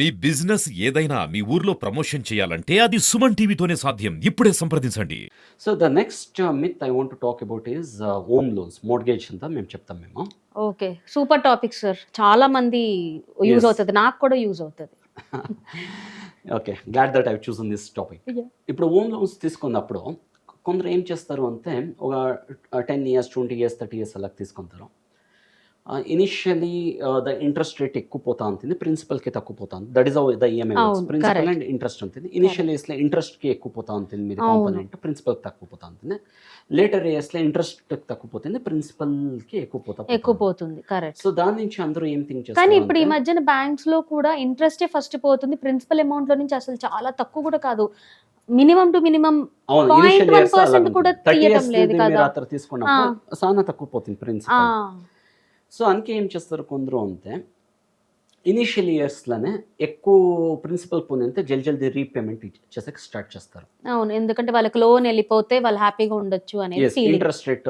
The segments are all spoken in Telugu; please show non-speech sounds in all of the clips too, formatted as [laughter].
మీ బిజినెస్ ఏదైనా మీ ఊర్లో ప్రమోషన్ చేయాలంటే అది సుమన్ టీవీతోనే సాధ్యం. ఇప్పుడే సంప్రదించండి. So the next myth I want talk about is home loans mortgage అంతా మేము చెప్తాం మేము. ఓకే సూపర్ టాపిక్ సార్ చాలా మంది యూజ్. అవుతుంది. నాకు కూడా యూజ్ అవుతుంది. Okay glad that I choose this topic. ఇప్పుడు హోమ్ లోన్స్ తీసుకున్నప్పుడు కొందరు ఏం చేస్తారు అంటే ఒక ten years twenty years thirty years అలా తీసుకుంటారు. ఇనిషియలీ ద ఇంట్రెస్ట్ రేట్ ఎక్కువ పోతా ఉంటుంది ప్రిన్సిపల్కి తక్కువ పోతా ఉంది that is the EMI principal. And interest ఉంటుంది. ఇనిషియల్ ఇయర్స్లో ఇంట్రెస్ట్కి ఎక్కువ పోతా ఉంటుంది అవును. కాంపోనెంట్ ప్రిన్సిపల్కి తక్కువ పోతా ఉంటుంది. లేటర్ ఇయర్స్లో ఇంట్రెస్ట్ తక్కువ పోతుంది ప్రిన్సిపల్కి ఎక్కువ పోతా ఎక్కువ పోతుంది. కరెక్ట్ సో దాని నుంచి అందరూ ఏం థింక్ చేస్తారు కానీ ఇప్పుడు ఈ మధ్యన బ్యాంక్స్లో కూడా ఇంట్రెస్టే ఫస్ట్ పోతుంది. ప్రిన్సిపల్ అమౌంట్లో నుంచి అసలు చాలా తక్కువ కూడా కాదు. Minimum to minimum one years percent కూడా తీయటం లేదు మీరు కదా. తీసుకున్నప్పుడు చాలా తక్కువ పోతుంది ప్రిన్సిపల్ సో అందుకే ఏం చేస్తారు కొందరు అంతే ఇనిషియల్ ఇయర్స్లోనే ఎక్కువ ప్రిన్సిపల్ పొందితే జల్ జల్దీ రీపేమెంట్ చేసాక స్టార్ట్ చేస్తారు. అవును ఎందుకంటే వాళ్ళకి లోన్ వెళ్ళిపోతే వాళ్ళు హ్యాపీగా ఉండొచ్చు అనేది ఇంట్రెస్ట్ రేట్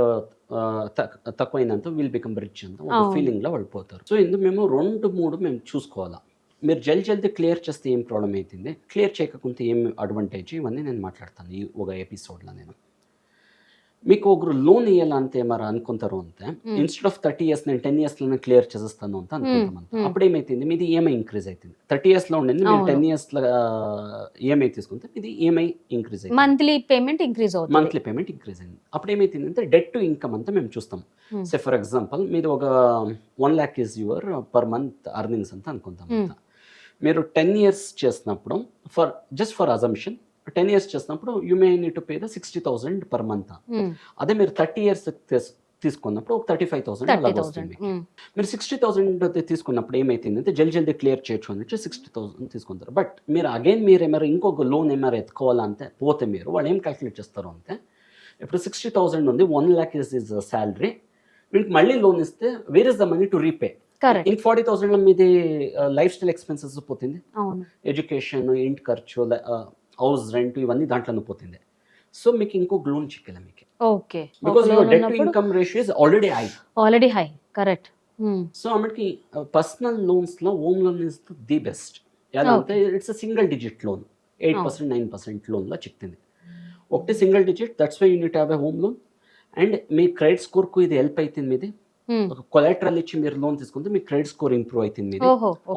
తక్కువైనంత విల్ బికమ్ రిచ్ అంత ఒక అవును. ఫీలింగ్లో వాళ్ళు పోతారు. సో ఇందుకు మేము రెండు మూడు మేము చూసుకోవాలా. మీరు జల్ జల్దీ క్లియర్ చేస్తే ఏం ప్రాబ్లం అవుతుంది క్లియర్ చేయకపోతే ఏం అడ్వాంటేజ్ ఇవన్నీ నేను మాట్లాడతాను ఈ ఒక ఎపిసోడ్లో నేను. మీకు ఒకరు లోన్ ఇవ్వాలంటే మరి అనుకుంటారు అంతే. ఇన్స్టెడ్ ఆఫ్ థర్టీ ఇయర్స్ నేను టెన్ ఇయర్స్లోనే క్లియర్ చేసేస్తాను అంత అనుకుంటాం. అప్పుడు ఏమైతుంది మీది ఈఎంఐ ఇంక్రీజ్ అవుతుంది థర్టీ ఇయర్స్లో ఉండింది మీరు. టెన్ ఇయర్స్ ఈఎంఐ తీసుకుంటే ఇది ఈఎంఐ ఇంక్రీజ్ అవుతుంది మంత్లీ పేమెంట్ ఇంక్రీజ్ అవుతుంది మంత్లీ పేమెంట్ ఇంక్రీజ్ అయింది అప్పుడు ఏమైతుంది అంటే డెట్ టు ఇన్కమ్ అంతా మేము చూస్తాం. సే ఫర్ ఎగ్జాంపుల్ మీరు ఒక one lakh is your per month earnings అంతా అనుకుంటాం. అంతా. మీరు టెన్ ఇయర్స్ చేసినప్పుడు for just for assumption ten years చేసినప్పుడు you may need to pay the sixty thousand per month. Hmm. అదే మీరు థర్టీ ఇయర్స్ తీసుకున్నప్పుడు ఒక థర్టీ ఫైవ్ థౌసండ్ అలా థౌసండ్. వస్తుంది మీరు సిక్స్టీ థౌసండ్ తీసుకున్నప్పుడు ఏమైతుంది అంటే జల్ది జల్దీ క్లియర్ చేయొచ్చు అని సిక్స్టీ థౌసండ్ తీసుకుంటారు. బట్ మీరు అగైన్ మీరు ఏమైనా ఇంకొక లోన్ ఏమైనా ఎత్తుకోవాలంటే పోతే మీరు వాళ్ళు ఏం క్యాల్కులేట్ చేస్తారు అంటే ఇప్పుడు సిక్స్టీ థౌసండ్ ఉంది one lakh is is salary వీళ్ళకి మళ్ళీ లోన్ ఇస్తే where is the money to repay. ఇంక ఫార్టీ థౌసండ్లో మీది లైఫ్ స్టైల్ ఎక్స్పెన్సెస్ పోతుంది. ఎడ్యుకేషన్ ఇంటి ఖర్చు హౌస్ రెంట్ ఇవన్నీ దాంట్లోనే పోతుంది సో మీకు ఇంకొక లోన్ చిక్కలే మీకు. Okay. Because your debt to income ratio is already high already high correct so ఆమెకి personal లోన్స్లో home loan is the best ఎలా అంటే it's single digit loan eight percent nine percent లోన్లో చిక్కింది. ఒకటి single digit that's why you need have home loan and me credit స్కోర్కు ఇది హెల్ప్ అవుతుంది మీది. ఒక కొలెటరల్ ఇచ్చి మీరు లోన్ తీసుకుంటే మీ క్రెడిట్ స్కోర్ ఇంప్రూవ్ అవుతుంది మీది.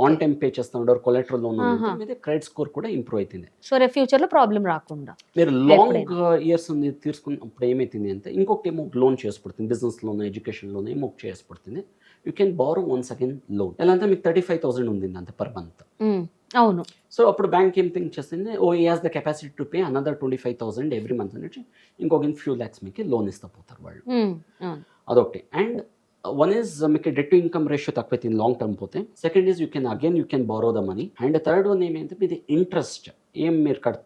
ఆన్ టైం పే చేస్తా ఉండరు కొలెటరల్ లోన్. మీది క్రెడిట్ స్కోర్ కూడా ఇంప్రూవ్ అవుతుంది. సో ఫ్యూచర్లో ప్రాబ్లం రాకుండా. మీరు లాంగ్ ఇయర్స్ ఉంది తీసుకున్నప్పుడు ఏమైతుంది అంటే ఇంకొకటి ఏమో లోన్ చేసి బిజినెస్ లోన్ ఎడ్యుకేషన్ లోన్ ఏమో చేసి పడుతుంది you can borrow once again loan ఎలా అంటే మీకు థర్టీ ఫైవ్ థౌసండ్ ఉంది అంతే పర్ మంత్. అవును. సో అప్పుడు బ్యాంక్ ఏం థింక్ చేస్తుంది? ఓ has the capacity to pay another twenty five thousand every month అనేది ఇంకొక ఫ్యూ ల్యాక్స్ మీకు లోన్ ఇస్తా పోతారు వాళ్ళు Hmm. Uh, one is uh, make a debt to income ratio takvete in long term pote second is you can again you can borrow the money and the third one ಏಮೆ ಅಂತಂದ್ರೆ the interest. ఏం మీరు కట్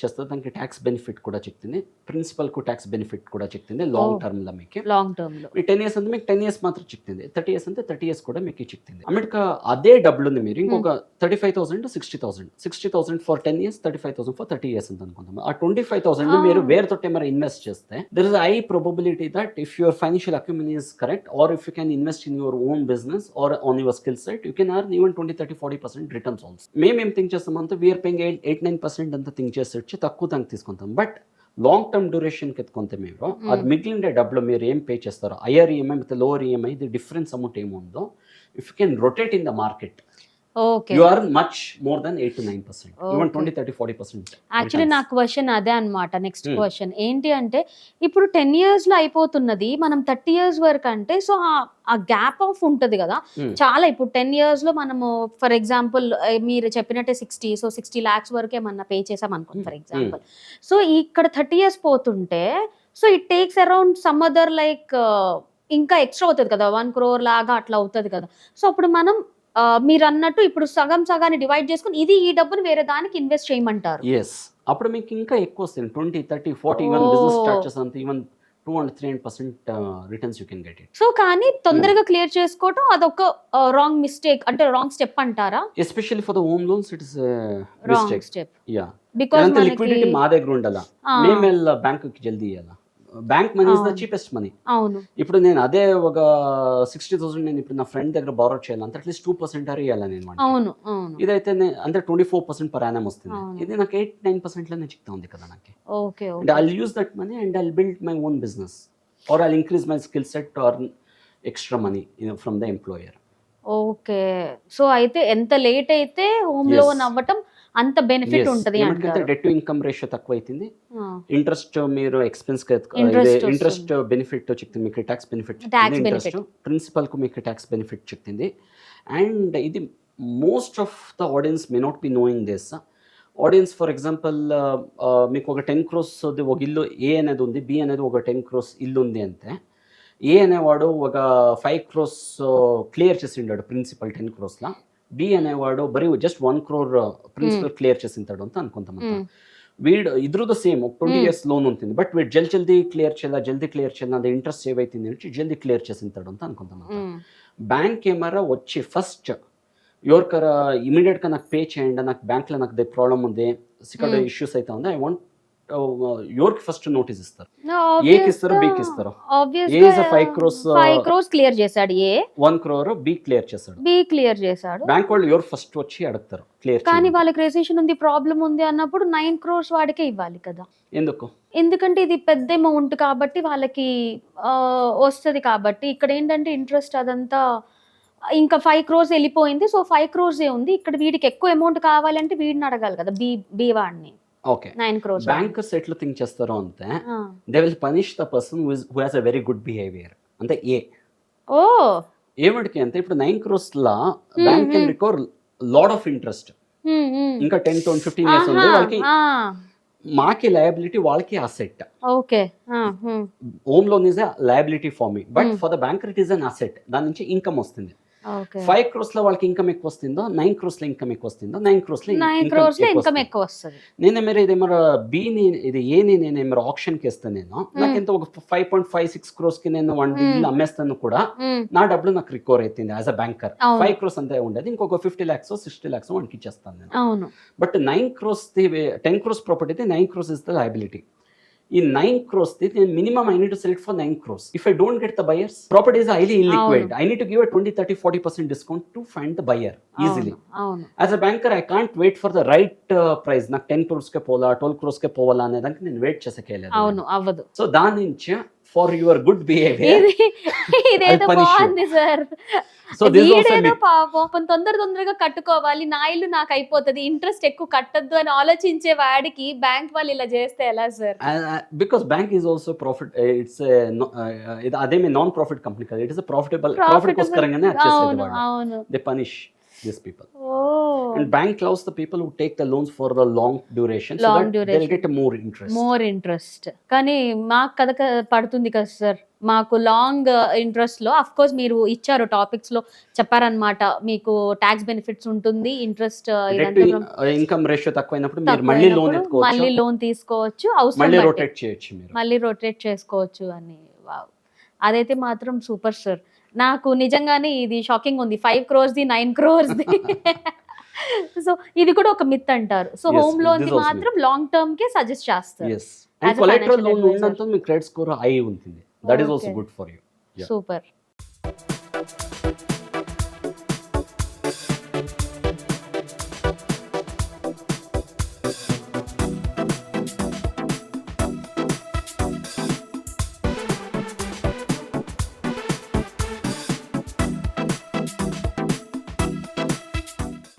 చేస్తారు దానికి ట్యాక్స్ బెనిఫిట్ కూడా చెప్తుంది. ప్రిన్సిపల్కు ట్యాక్స్ బెనిఫిట్ కూడా చెప్తుంది లాంగ్. టర్మ్లో మీకు. లాంగ్ టర్మ్లో. మీ టెన్ ఇయర్స్ అంటే మీకు టెన్ ఇయర్స్ మాత్రం చిక్కింది థర్టీ ఇయర్స్ అంటే థర్టీ ఇయర్స్ కూడా మీకు చిక్కింది అమెరికా అదే డబ్బులు ఉంది మీరు. ఇంకొక thirty five thousand sixty thousand sixty thousand for ten years thirty five thousand for thirty years ಅಂತ అనుకుంటాం ఆ ట్వంటీ ఫైవ్ థౌసండ్ Ah. మీరు వేరే తోటి మరి ఇన్వెస్ట్ చేస్తే there is I probability that if your financial acumen is correct or if you can invest in your own business or on your skill set you can earn even 20 30 40 percent returns also. మేము ఏం థింక్ చేస్తామంటే we are paying eight eight nine percent అంతా థింక్ చేసి వచ్చి తక్కువ దానికి తీసుకుంటాం. బట్ లాంగ్ టర్మ్ డ్యూరేషన్కి ఎత్తుకుంటే మీరు అది మిగిలిన డబ్బులు మీరు ఏం పే చేస్తారో higher EMI with lower EMI ఇది డిఫరెన్స్ అమౌంట్ ఏముందో if you can rotate in the market you are much more than eight to nine percent even. Twenty thirty forty percent actually నా క్వశ్చన్ అదే అన్నమాట. నెక్స్ట్. క్వశ్చన్ ఏంటి అంటే ఇప్పుడు టెన్ ఇయర్స్లో అయిపోతున్నది మనం థర్టీ ఇయర్స్ వరకు అంటే సో ఆ గ్యాప్ ఆఫ్ ఉంటది కదా. Hmm. చాలా ఇప్పుడు టెన్ ఇయర్స్లో మనము ఫర్ ఎగ్జాంపుల్ మీరు చెప్పినట్టే సిక్స్టీ సో సిక్స్టీ లాక్స్ వరకు ఏమన్నా పే చేసాం అనుకోండి ఫర్ ఎగ్జాంపుల్ సో ఇక్కడ థర్టీ ఇయర్స్ పోతుంటే so it takes around some other like ఇంకా ఎక్స్ట్రా అవుతుంది కదా. వన్ క్రోర్ లాగా అట్లా అవుతుంది కదా. సో అప్పుడు మనం మీరు అన్నట్టు ఇప్పుడు సగం సగాన్ని డివైడ్ చేసుకుని ఇది ఈ డబ్బుని వేరే దానికి ఇన్వెస్ట్ చేయమంటారు. ఎస్ అప్పుడు మీకు ఇంకా ఎక్కువ వస్తుంది twenty thirty forty even business. Start చేసేంత even two and three percent returns you can get it so కానీ తొందరగా క్లియర్ చేసుకోవటం అదొక రాంగ్ మిస్టేక్ అంటే రాంగ్ స్టెప్ అంటారా? Especially for the home loans it is wrong step yeah because liquidity మా దగ్గర ఉండాలా. మేము వెళ్ళా బ్యాంకుకి జల్దీ ఇవ్వాలా bank money is the. Cheapest money. అవును. ఇప్పుడు నేను అదే ఒక సిక్స్టీ థౌసండ్ నేను ఇప్పుడు నా ఫ్రెండ్ దగ్గర బారో చేయాలంటే అట్లీస్ట్ టూ పర్సెంట్ అరే ఇవ్వాలి నేను. అవును ఇదైతే అంటే twenty four percent per annum వస్తుంది. ఇది నాకు ఎయిట్ నైన్ పర్సెంట్లోనే చిక్తా ఉంది కదా నాకు. Okay and I use that money and I build my own business or I increase my skill set or extra money from the employer okay. So అయితే ఎంత లేట్ అయితే హోమ్. లోన్ అవ్వటం అంత బెనిఫిట్ ఉంటది డెట్ టు ఇన్కమ్ రేషియో తక్కువ అవుతుంది ఇంట్రెస్ట్ మీరు ఎక్స్పెన్స్ ఇంట్రెస్ట్ బెనిఫిట్ చిక్తుంది మీకు ట్యాక్స్ బెనిఫిట్ ఇంట్రెస్ట్ ప్రిన్సిపల్కు మీకు ట్యాక్స్ బెనిఫిట్ చిక్కింది అండ్ ఇది most of the audience may not be knowing this audience for example మీకు ఒక టెన్ క్రోస్ ఒక ఇల్లు ఏ అనేది ఉంది బి అనేది ఒక టెన్ క్రోస్ ఇల్లు ఉంది అంతే ఏ అనేవాడు ఒక ఫైవ్ క్రోస్ క్లియర్ చేసిండాడు ప్రిన్సిపల్ టెన్ క్రోస్లా ಡಿ అనేవాడు ಬರೀ just one crore principal clear చేసింటాడు ಅಂತ అనుకుంటామంట వీడు ఇద్దరుద సేమ్ ఒక ట్వంటీ ఇయర్స్ లోన్ ఉంటుంది. బట్ వీడు జల్ జల్దీ క్లియర్ చేయాలా జల్దీ క్లియర్ చేయాలి అది ఇంట్రెస్ట్ సేవ్ అవుతుంది అంటే జల్దీ క్లియర్ చేసింటాడు అంత అనుకుంటామంట బ్యాంక్ ఏమారా వచ్చి ఫస్ట్ ఎవరికర ఇమీడియట్గా నాకు పే చేయండి నాకు బ్యాంక్లో నాకు ప్రాబ్లం ఉంది సిక్కడ ఇష్యూస్ అవుతా ఉంది ఐ వాంట్ ఎవరికి ఫస్ట్ నోటీస్ ఇస్తారు. ఏకి ఇస్తారు బికి ఇస్తారు. A crores, uh, five crores clear చేశాడు. A one crore B clear చేస్తాడు బి క్లియర్ చేశాడు. బ్యాంక్ వాళ్ళు ఎవరు ఫస్ట్ వచ్చి అడుగుతారు క్లియర్ కానీ వాళ్ళకి రెసిషన్ ఉంది ప్రాబ్లం ఉంది అన్నప్పుడు నైన్ క్రోర్స్ వాడికే ఇవ్వాలి కదా. ఎందుకు? ఎందుకంటే ఇది పెద్ద అమౌంట్ కాబట్టి వాళ్ళకి వస్తుంది కాబట్టి. ఇక్కడ ఏంటంటే ఇంట్రెస్ట్ అదంతా ఇంకా ఫైవ్ క్రోర్స్ వెళ్ళిపోయింది. సో ఫైవ్ క్రోర్స్ ఏ ఉంది. ఇక్కడ వీడికి ఎక్కువ అమౌంట్ కావాలంటే వీడిని అడగాలి కదా బి బి వాడిని. ఓకే నైన్ క్రోర్స్ బ్యాంకర్స్ ఎట్లా థింక్ చేస్తారో అంతే they will punish the person who has a very good behaviour అంటే ఏ ఓ. ఏమిటికి అంటే ఇప్పుడు nine crores law bank can. Recover lot of interest. ఇంకా టెన్ టు ఫిఫ్టీన్ ఇయర్స్ ఉంది వాళ్ళకి మాకి లయబిలిటీ వాళ్ళకి asset okay hmm. Home loan is liability for me but. For the banker it is an asset దాని నుంచి ఇన్కమ్ వస్తుంది. ఫైవ్ క్రోస్లో వాళ్ళకి ఇన్కమ్ ఎక్కువ వస్తుందో నైన్ క్రోస్లో ఇన్కమ్ ఎక్కువ వస్తుందో నైన్ క్రోస్లో నైన్ క్రోర్స్లో ఇన్కమ్ ఎక్కువ వస్తుంది. నేను మీరు ఇది మరి బిని ఇది ఏని నేను మరి ఆప్షన్కి ఇస్తాను నేను? నాకు ఎంత ఒక ఫైవ్ పాయింట్ ఫైవ్ సిక్స్ క్రోస్కి నేను వన్ Hmm. అమ్మేస్తాను కూడా హ్మ్, నా డబ్బులు నాకు రికవర్ అవుతుంది as a banker. Five crores అంతే ఉండేది ఇంకొక ఫిఫ్టీ ల్యాక్స్ సిక్స్టీ ల్యాక్స్ వాడికి ఇచ్చేస్తాను నేను. అవును. But nine crores ten crores property nine crores is the liability ఈ nine crores minimum I need to select for nine crores if I don't get the buyers property is highly illiquid I need to give twenty thirty forty percent discount to find the buyer easily as a banker I can't wait for the right price నాకు టెన్ క్రోర్స్కే పోలా ట్వెల్వ్ క్రోర్స్కే పోవాలా అనే దానికి నేను వెయిట్ చేసకేలేదు అవును అవ్వదు. సో దాని నుంచి ఫర్ యువర్ గుడ్ బిహేవియర్ ఇది [laughs] ఇదేదో. బాగుంది సార్. పాపం. తొందర తొందరగా కట్టుకోవాలి. నా ఇల్లు నాకు అయిపోతుంది. ఇంట్రెస్ట్ ఎక్కువ కట్టద్దు అని ఆలోచించే వాడికి బ్యాంక్ వాళ్ళు ఇలా చేస్తే ఎలా sir? Because bank is also profit it's అదేమి నాన్ ప్రాఫిట్ కంపెనీ కదా. It is profitable profit. కోసకరంగానే they punish this people oh and bank loves the people who take the loans for the long duration so Long they duration. Get more interest more interest కానీ మాకు కథ క- పడుతుంది కదా సార్ మాకు లాంగ్ ఇంట్రెస్ట్లో అఫ్ కోర్స్ మీరు ఇచ్చారు టాపిక్స్లో చెప్పారనమాట మీకు ట్యాక్స్ బెనిఫిట్స్ ఉంటుంది ఇంట్రెస్ట్ ఇన్కమ్ రేషియో తక్కువైనప్పుడు మీరు మళ్ళీ లోన్ మళ్ళీ ఎత్తుకోవచ్చు లోన్ తీసుకోవచ్చు అవసరం మళ్ళీ బట్టి. రొటేట్ చేయొచ్చు మీరు. మళ్ళీ రొటేట్ చేసుకోవచ్చు అని. వావ్ అదైతే మాత్రం సూపర్ సార్ నాకు నిజంగానే ఇది షాకింగ్ ఉంది. Five crores the nine crores the. [laughs] So ఇది కూడా ఒక మిత్ అంటారు. సో హోమ్ లోన్ మాత్రం లాంగ్ టర్మ్కి సజెస్ట్ చేస్తారు. లోన్. ఉన్నంత మీ క్రెడిట్ స్కోర్ హై ఉంటుంది. That is also. Good for you. Super